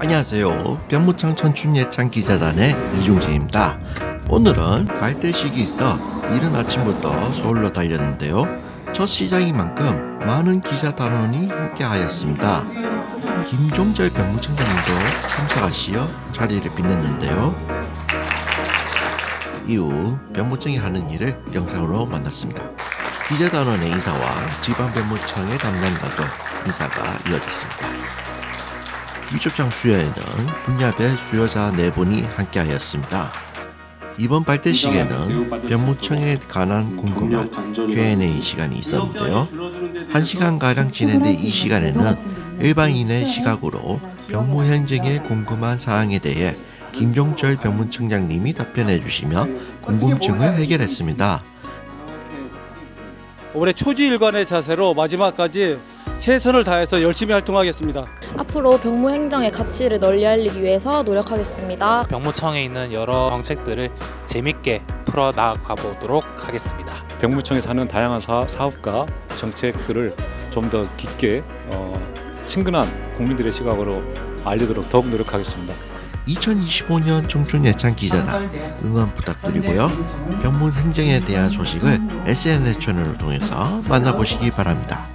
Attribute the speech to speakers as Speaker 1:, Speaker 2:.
Speaker 1: 안녕하세요. 병무청 천춘예창 기자단의 이중진입니다. 오늘은 발대식이 있어 이른 아침부터 서울로 달렸는데요. 첫 시장인 만큼 많은 기자 단원이 함께하였습니다. 김종철 병무청장님도 참석하시어 자리를 빛냈는데요. 이후 병무청이 하는 일을 영상으로 만났습니다. 기자 단원의 인사와 지방병무청의 담당과도 인사가 이어졌습니다. 이쪽장 수여에는 분야별 수여자 네 분이 함께하였습니다. 이번 발대식에는 병무청에 관한 궁금한 Q&A 시간이 있었는데요. 한 시간 가량 진행된 이 시간에는 일반인의 시각으로 병무 현장에 궁금한 사항에 대해 김종철 병무청장님이 답변해 주시며 궁금증을 해결했습니다.
Speaker 2: 올해 초지일관의 자세로 마지막까지 최선을 다해서 열심히 활동하겠습니다.
Speaker 3: 앞으로 병무 행정의 가치를 널리 알리기 위해서 노력하겠습니다.
Speaker 4: 병무청에 있는 여러 정책들을 재밌게 풀어 나가 보도록 하겠습니다.
Speaker 5: 병무청에서 하는 다양한 사, 사업과 정책들을 좀 더 깊게 어, 친근한 국민들의 시각으로 알리도록 더욱 노력하겠습니다.
Speaker 1: 2025년 청춘 예찬 기자단 응원 부탁드리고요. 병문 행정에 대한 소식을 SNS 채널을 통해서 만나보시기 바랍니다.